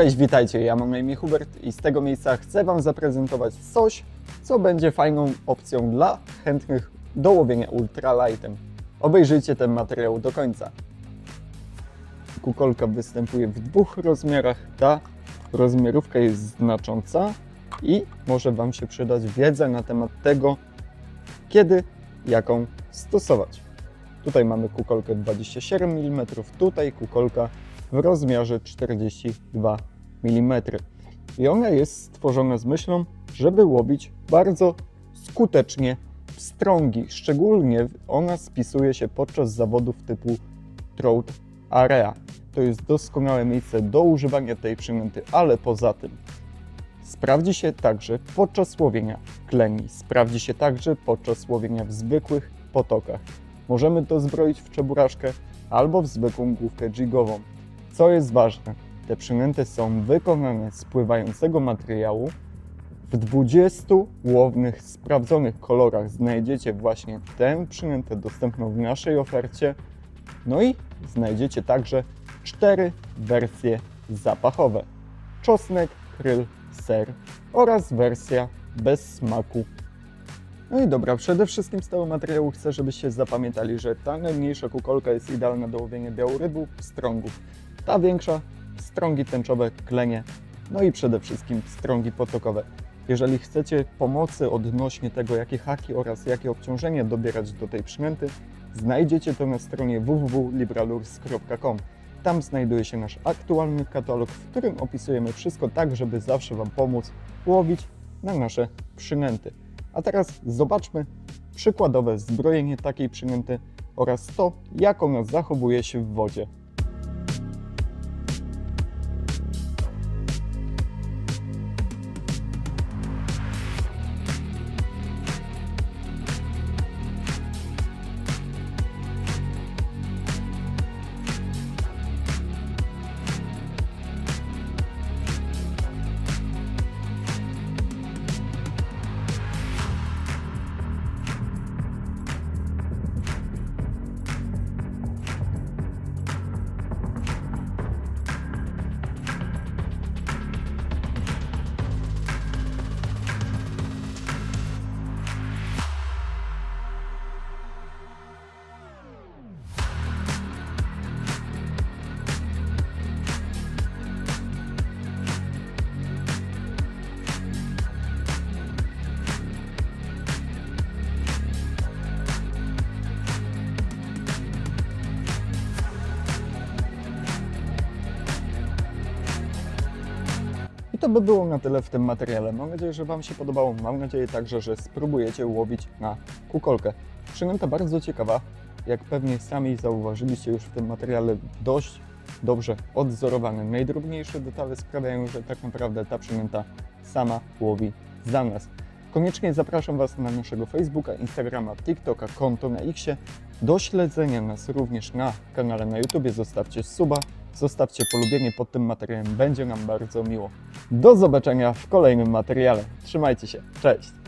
Cześć, witajcie, ja mam na imię Hubert i z tego miejsca chcę Wam zaprezentować coś, co będzie fajną opcją dla chętnych do łowienia ultralightem. Obejrzyjcie ten materiał do końca. Kukolka występuje w dwóch rozmiarach. Ta rozmiarówka jest znacząca i może Wam się przydać wiedza na temat tego, kiedy jaką stosować. Tutaj mamy kukolkę 27 mm, tutaj kukolka w rozmiarze 42 mm. I ona jest stworzona z myślą, żeby łowić bardzo skutecznie pstrągi. Szczególnie ona spisuje się podczas zawodów typu Trout Area. To jest doskonałe miejsce do używania tej przynęty, ale poza tym sprawdzi się także podczas łowienia kleni, sprawdzi się także podczas łowienia w zwykłych potokach. Możemy to zbroić w czeburaszkę albo w zwykłą główkę jigową. Co jest ważne, te przynęty są wykonane z pływającego materiału. W 20 łownych, sprawdzonych kolorach znajdziecie właśnie tę przynętę dostępną w naszej ofercie. No i znajdziecie także cztery wersje zapachowe: czosnek, kryl, ser oraz wersja bez smaku. No i dobra, przede wszystkim z tego materiału chcę, żebyście zapamiętali, że ta najmniejsza kukolka jest idealna do łowienia białorybów, strągów. Ta większa, strągi tęczowe, klenie, no i przede wszystkim strągi potokowe. Jeżeli chcecie pomocy odnośnie tego, jakie haki oraz jakie obciążenia dobierać do tej przynęty, znajdziecie to na stronie www.libralurs.com. Tam znajduje się nasz aktualny katalog, w którym opisujemy wszystko tak, żeby zawsze Wam pomóc łowić na nasze przynęty. A teraz zobaczmy przykładowe zbrojenie takiej przynęty oraz to, jak ona zachowuje się w wodzie. To by było na tyle w tym materiale. Mam nadzieję, że Wam się podobało. Mam nadzieję także, że spróbujecie łowić na kukolkę. Przynęta bardzo ciekawa. Jak pewnie sami zauważyliście już w tym materiale, dość dobrze odzorowane. Najdrobniejsze detale sprawiają, że tak naprawdę ta przynęta sama łowi za nas. Koniecznie zapraszam Was na naszego Facebooka, Instagrama, TikToka, konto na Xie. Do śledzenia nas również na kanale na YouTube. Zostawcie suba, zostawcie polubienie pod tym materiałem. Będzie nam bardzo miło. Do zobaczenia w kolejnym materiale. Trzymajcie się. Cześć!